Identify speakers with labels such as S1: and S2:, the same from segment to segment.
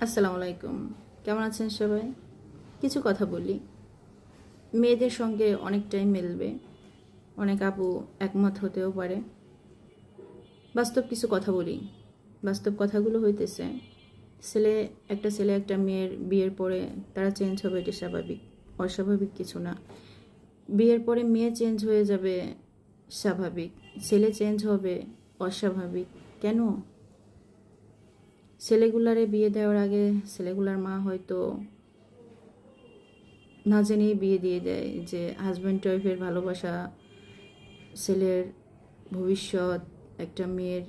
S1: আসসালামু আলাইকুম। কেমন আছেন সবাই? কিছু কথা বলি। মেয়েদের সঙ্গে অনেকটাই মিলবে। অনেক আপু একমত হতেও পারে। বাস্তব কিছু কথা বলি। বাস্তব কথাগুলো হইতেছে, ছেলে, একটা ছেলে, একটা মেয়ের বিয়ের পরে তারা চেঞ্জ হবে এটা স্বাভাবিক। অস্বাভাবিক কিছু না। বিয়ের পরে মেয়ে চেঞ্জ হয়ে যাবে স্বাভাবিক। ছেলে চেঞ্জ হবে অস্বাভাবিক। কেন? ছেলেগুলারে বিয়ে দেওয়ার আগে ছেলেগুলার মা হয়তো না জেনেই বিয়ে দিয়ে দেয় যে হাজব্যান্ড ওয়াইফের ভালোবাসা, ছেলের ভবিষ্যৎ, একটা মেয়ের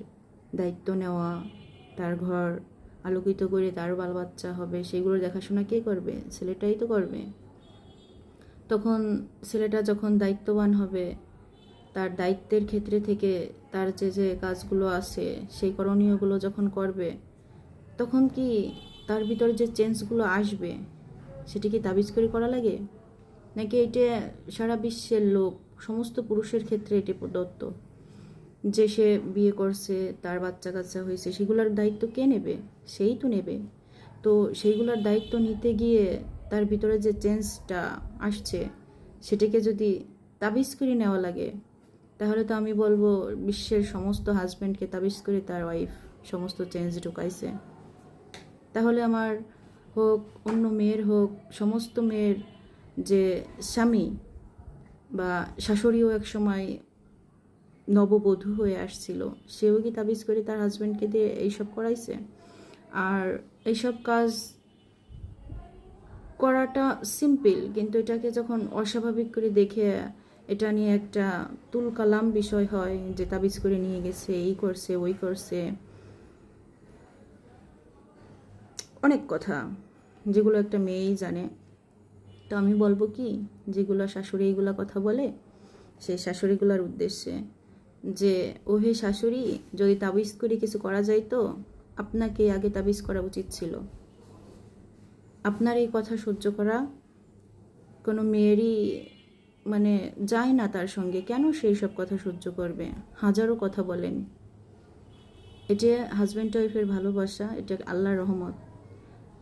S1: দায়িত্ব নেওয়া, তার ঘর আলোকিত করে তার বাল বাচ্চা হবে সেগুলো দেখাশোনা কে করবে? ছেলেটাই তো করবে। তখন ছেলেটা যখন দায়িত্ববান হবে, তার দায়িত্বের ক্ষেত্রে থেকে তার যে যে কাজগুলো আছে, সেই করণীয়গুলো যখন করবে তখন কি তার ভিতরে যে চেঞ্জগুলো আসবে, সেটি কি তাবিজ করে করা লাগে? নাকি এটা সারা বিশ্বের লোক, সমস্ত পুরুষের ক্ষেত্রে এটি প্রদত্ত? যে সে বিয়ে করছে, তার বাচ্চা কাচ্চা হয়েছে, সেগুলোর দায়িত্ব কে নেবে? সেই তো নেবে। তো সেইগুলোর দায়িত্ব নিতে গিয়ে তার ভিতরে যে চেঞ্জটা আসছে, সেটিকে যদি তাবিজ করে নেওয়া লাগে, তাহলে তো আমি বলব, বিশ্বের সমস্ত হাজব্যান্ডকে তাবিজ করে তার ওয়াইফ সমস্ত চেঞ্জ ঢুকাইছে। তাহলে আমার হোক, অন্য মেয়ের হোক, সমস্ত মেয়ের যে স্বামী বা শাশুড়িও এক সময় নববধূ হয়ে আসছিল, সেও কি তাবিজ করে তার হাজব্যান্ডকে দিয়ে এইসব করাইছে? আর এইসব কাজ করাটা সিম্পল কিন্তু এটাকে যখন অস্বাভাবিক করে দেখে, এটা নিয়ে একটা তুলকালাম বিষয় হয় যে তাবিজ করে নিয়ে গেছে, এই করছে, ওই করছে। অনেক কথা, যেগুলো একটা মেয়েই জানে। তো আমি বলব কি, যেগুলো শাশুড়ি এইগুলো কথা বলে, সেই শাশুড়িগুলোর উদ্দেশ্যে। যে ও হে শাশুড়ি, যদি তাবিজ করে কিছু করা যায় তো আপনাকে আগে তাবিজ করা উচিত ছিল। আপনার এই কথা সহ্য করা কোনো মেয়েরই মানে যায় না তার সঙ্গে। কেন সেই সব কথা সহ্য করবে? হাজারো কথা বলেন। এটা হাজব্যান্ড ওয়াইফের ভালোবাসা, এটা আল্লাহর রহমত।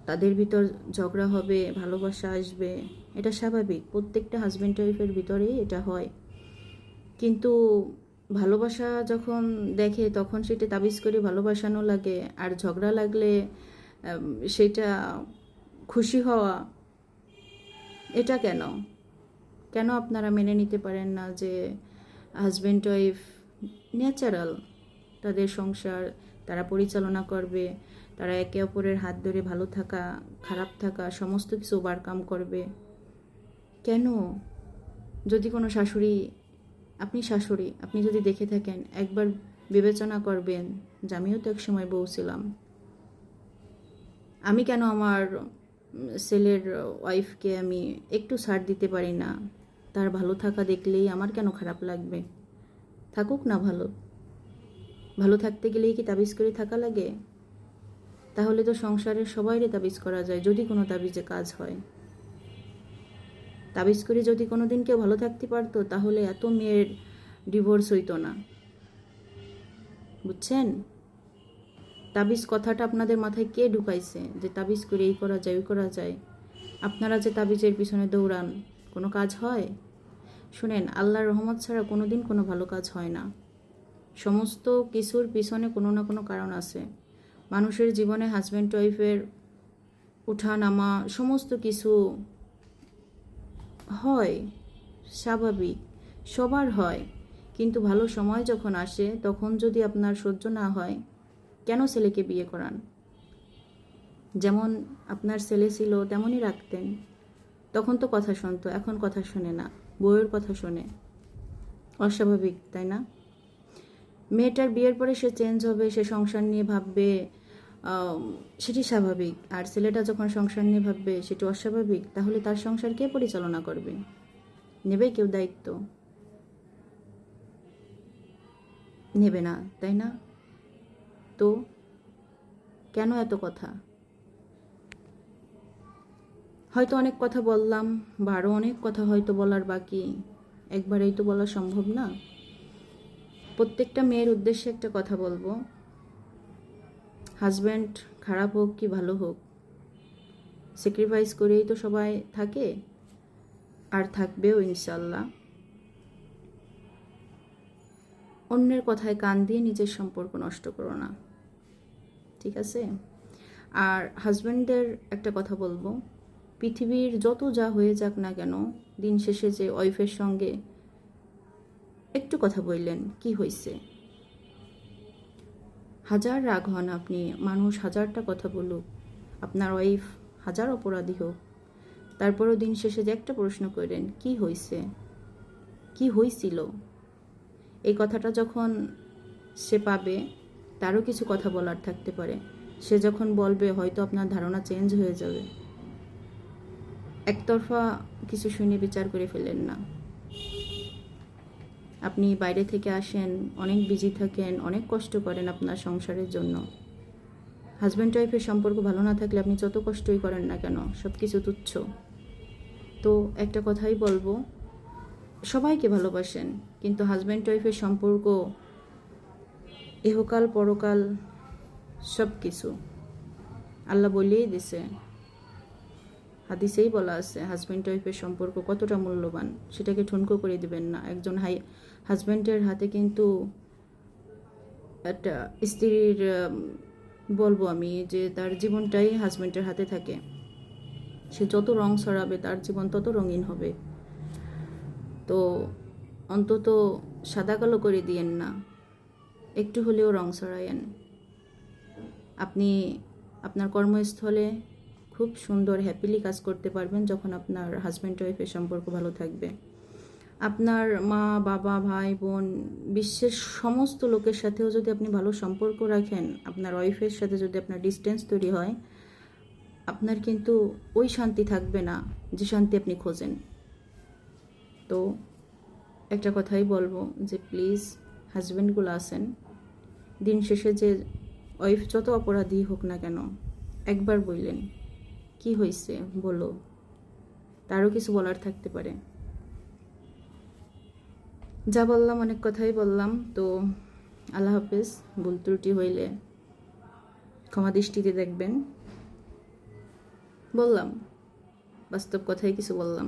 S1: তাদের ভিতর ঝগড়া হবে, ভালোবাসা আসবে। এটা স্বাভাবিক। প্রত্যেকটা হাজব্যান্ড ওয়াইফের ভিতরেই এটা হয়। কিন্তু ভালোবাসা যখন দেখে, তখন সেটা তাবিজ করে ভালোবাসানো লাগে। আর ঝগড়া লাগলে সেটা খুশি হওয়া, এটা কেন? কেন আপনারা মেনে নিতে পারেন না যে হাজব্যান্ড ওয়াইফ ন্যাচারাল তাদের সংসার, তারা পরিচালনা করবে? তারা একে অপরের হাত ধরে ভালো থাকা, খারাপ থাকা, সমস্ত কিছু ওভারকাম করবে। কেন? যদি কোনো শাশুড়ি, আপনি শাশুড়ি, আপনি যদি দেখে থাকেন, একবার বিবেচনা করবেন যে আমিও তো এক সময় বউ ছিলাম। আমি কেন আমার ছেলের ওয়াইফকে আমি একটু ছাড় দিতে পারি না? তার ভালো থাকা দেখলেই আমার কেন খারাপ লাগবে? থাকুক না ভালো। ভালো থাকতে গেলেই কি তাবিজ করে থাকা লাগে? তাহলে তো সংসারের সবাইরে তাবিজ করা যায়, যদি কোনো তাবিজে কাজ হয়। তাবিজ করে যদি কোনো দিন কেউ ভালো থাকতে পারতো, তাহলে এত মেয়ের ডিভোর্স হইতো না। বুঝছেন? তাবিজ কথাটা আপনাদের মাথায় কে ঢুকাইছে? যে তাবিজ করে এই করা যায়, ওই করা যায়। আপনারা যে তাবিজের পিছনে দৌড়ান, কোনো কাজ হয়? শুনেন, আল্লাহর রহমত ছাড়া কোনো দিন কোনো ভালো কাজ হয় না। সমস্ত কিছুর পিছনে কোনো না কোনো কারণ আছে। মানুষের জীবনে হাজব্যান্ড ওয়াইফের ওঠা নামা সমস্ত কিছু হয়, স্বাভাবিক, সবার হয়। কিন্তু ভালো সময় যখন আসে, তখন যদি আপনার সহ্য না হয়, কেন ছেলেকে বিয়ে করান? যেমন আপনার ছেলে ছিল, তেমনই রাখতেন। তখন তো কথা শুনতো, এখন কথা শোনে না, বউয়ের কথা শোনে। অস্বাভাবিক, তাই না? মেয়েটার বিয়ের পরে সে চেঞ্জ হবে, সে সংসার নিয়ে ভাববে সেটি স্বাভাবিক। আর ছেলেটা যখন সংসার নিয়ে ভাববে সেটি অস্বাভাবিক, তাহলে তার সংসার কে পরিচালনা করবে? নেবে কেউ দায়িত্ব? নেবে না, তাই না? তো কেন এত কথা? হয়তো অনেক কথা বললাম বা আরও অনেক কথা হয়তো বলার বাকি। একবারেই তো বলা সম্ভব না। প্রত্যেকটা মেয়ের উদ্দেশ্যে একটা কথা বলব। হাজব্যান্ড খারাপ হোক কি ভালো হোক স্যাক্রিফাইস করেই তো সবাই থাকে, আর থাকবেও ইনশাল্লাহ অন্যের কথায় কান দিয়ে নিজের সম্পর্ক নষ্ট করো না, ঠিক আছে? আর হাজব্যান্ডদের একটা কথা বলব, পৃথিবীর যত যা হয়ে যাক না কেন, দিন শেষে যে ওয়াইফের সঙ্গে একটু কথা বললেন, কি হয়েছে হাজার রাগ হন আপনি মানুষ হাজারটা কথা বলুক আপনার ওয়াইফ হাজার অপরাধী হোক। তারপরও দিন শেষে যে একটা প্রশ্ন করেন কি হয়েছে কি হয়েছিল এই কথাটা যখন সে পাবে, তারও কিছু কথা বলার থাকতে পারে। সে যখন বলবে, হয়তো আপনার ধারণা চেঞ্জ হয়ে যাবে। একতরফা কিছু শুনে বিচার করে ফেলেন না। আপনি বাইরে থেকে আসেন, অনেক বিজি থাকেন, অনেক কষ্ট করেন আপনার সংসারের জন্য। হাজব্যান্ড ওয়াইফের সম্পর্ক ভালো না থাকলে আপনি যত কষ্টই করেন না কেন সব কিছু তুচ্ছ। তো একটা কথাই বলব, সবাইকে ভালোবাসেন, কিন্তু হাজব্যান্ড ওয়াইফের সম্পর্ক ইহকাল পরকাল সব কিছু আল্লাহ বলেই দিছে। হাদিসেই বলা আছে হাজব্যান্ড ওয়াইফের সম্পর্ক কতটা মূল্যবান, সেটাকে ঠুনকো করে দিবেন না। একজন হাই হাজব্যান্ডের হাতে কিন্তু একটা স্ত্রীর বলব আমি যে তার জীবনটাই হাজব্যান্ডের হাতে থাকে। সে যত রং ছড়াবে তার জীবন তত রঙিন হবে। তো অন্তত সাদা কালো করে দিয়েন না, একটু হলেও রং ছড়ায়েন আপনি আপনার কর্মস্থলে খুব সুন্দর হ্যাপিলি কাজ করতে পারবেন যখন আপনার হাজব্যান্ড ওয়াইফের সম্পর্ক ভালো থাকবে। আপনার মা, বাবা, ভাই, বোন, বিশ্বের সমস্ত লোকের সাথেও যদি আপনি ভালো সম্পর্ক রাখেন, আপনার ওয়াইফের সাথে যদি আপনার ডিস্টেন্স তৈরি হয়, আপনার কিন্তু ওই শান্তি থাকবে না যে শান্তি আপনি খোঁজেন। তো একটা কথাই বলব যে প্লিজ হাজব্যান্ডগুলো আসেন। দিন শেষে যে ওয়াইফ যত অপরাধী হোক না কেন, একবার বললেন, কি হয়েছে বলো। তারও কিছু বলার থাকতে পারে। যা বললাম, অনেক কথাই বললাম। তো আল্লাহ হাফেজ, ভুল ত্রুটি হইলে ক্ষমা দৃষ্টিতে দেখবেন। বললাম, বাস্তব কথাই কিছু বললাম।